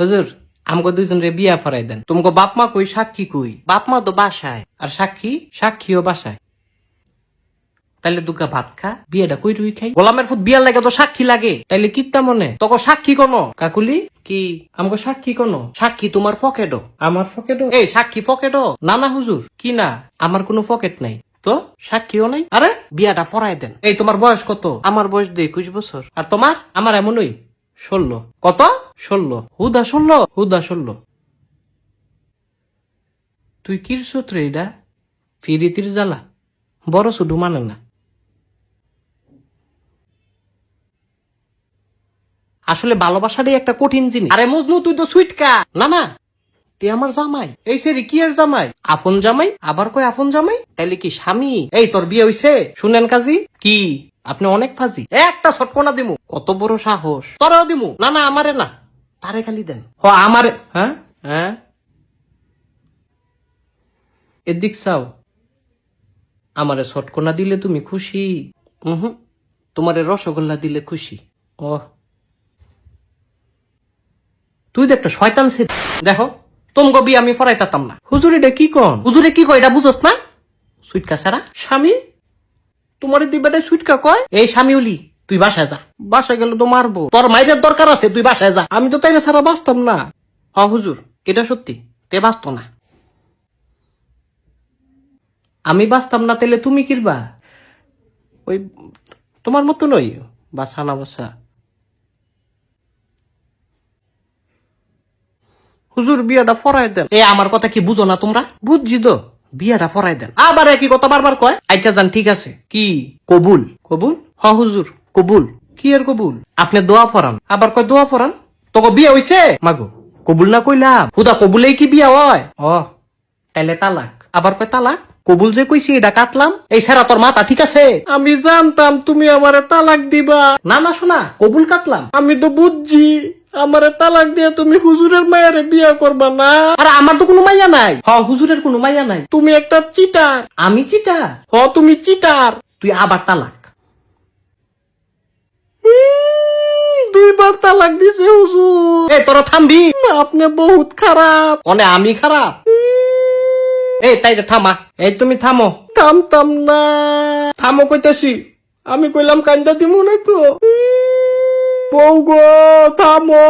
হুজুর আমগো দুইজন রে বিয়া ফরাই দেন। তোমাকে বাপ মা কই সাক্ষী কই? বাপ মা তো বাসায় আর সাক্ষী সাক্ষীও বাসায়। তাইলে দুগা ভাত খা বিয়েটা কই রুই খাই? গোলামের ফুট বিয়ার লাগে তো সাক্ষী লাগে। তাইলে কিত্তা মনে? তোকে সাক্ষী কোন? কাকুলি? কি? আমগো সাক্ষী কোন? সাক্ষী তোমার পকেটও আমার পকেটও এই সাক্ষী পকেটও না না হুজুর। কি না? আমার কোনো পকেট নাই। তো সাক্ষীও নাই? আরে বিয়াটা ফরাই দেন। এই তোমার বয়স কত? আমার বয়স দুই একুশ বছর। আর তোমার? আমার এমনই ষোলো। কত? ষোলো। হুদা ষোলো হুদা ষোলো। তুই কির সূত্রে এটা? ফিরিতির জ্বালা। বড় শুধু মানে না। আসলে ভালোবাসাটাই একটা কঠিন জিনিস। আরে মজনু, তুই তো সুইটকা না না। তুই আমার জামাই। এই সেরি, কি আর জামাই? আফন জামাই? আবার কই আফন জামাই? তাইলে কি স্বামী? এই, তোর বিয়ে হইছে? শুনেন কাজী। কি? আপনি অনেক ফাজি। একটা ছটকনা দিমু। কত বড় সাহস। তোরাও দিমু। না না, আমারে না। তারে খালি দেন। হ আমারে হ্যাঁ? হ্যাঁ? এদিক চাও। আমারে ছটকনা দিলে তুমি খুশি। হুম তোমারে রসগোল্লা দিলে খুশি। ও। তুই তো একটা শয়তান সে দেখো তোমগো বিয়ে আমি ফরাইতাম না। হুজুর এটা কি কন? হুজুরে কি কয়? এটা বুঝোস না? সুইটকা ছাড়া? স্বামী? তোমার দুই বেটায় সুইটকা কয়? এই স্বামী উলি। তুই বাসায় যা। বাসায় গেলে তো মারবো। তোর মাইরের দরকার আছে তুই বাসায় যা। আমি তো তাইলে ছাড়া বাঁচতাম না। হ হুজুর এটা সত্যি। তে বাঁচত না। আমি বাঁচতাম না তাইলে তুমি কিরবা? ওই তোমার মতো নই। বাসা না বাসা হুজুর বিয়াটা ফরাই দেন। এ আমার কথা কি বুঝো না তোমরা? বুঝছি তো। বিয়াটা ফরাই দেন। আবার একই কথা বারবার কয়? আচ্ছা যান ঠিক আছে। কি? কবুল। কবুল? হ হুজুর। কবুল? কি আর কবুল? আপনি দোয়া ফরান আবার কয় দোয়া ফরান তোকে বিয়ে হইছে? মাগো কবুল না কইলাম। হুদা কবুলেই কি বিয়া হয়? ও তাইলে তালাক। আবার কয় তালাক? কবুল যে কইছি এটা কাটলাম। এই সারা তোর মাথা ঠিক আছে? আমি জানতাম তুমি আমারে তালাক দিবা। না না শোনা কবুল কাটলাম। আমি তো বুঝছি আমারে তালাক দিয়ে তুমি হুজুরের মায়ারে বিয়া করবা না। আরে আমার তো কোনো মাইয়া নাই। হ হুজুরের কোনো মাইয়া নাই। তুমি একটা চিটার। আমি চিটার? হ তুমি চিটার। তুই আবার তালাক। দুইবার তালাক দিছে হুজুর। এ তোরা থামবি। আপনি বহুত খারাপ। মানে আমি খারাপ? এই তাই থামা। এই তুমি থামো। থামতাম না। থামো কইতাছি। আমি কইলাম কান্দা দিমু না তো। বউ গো থামো।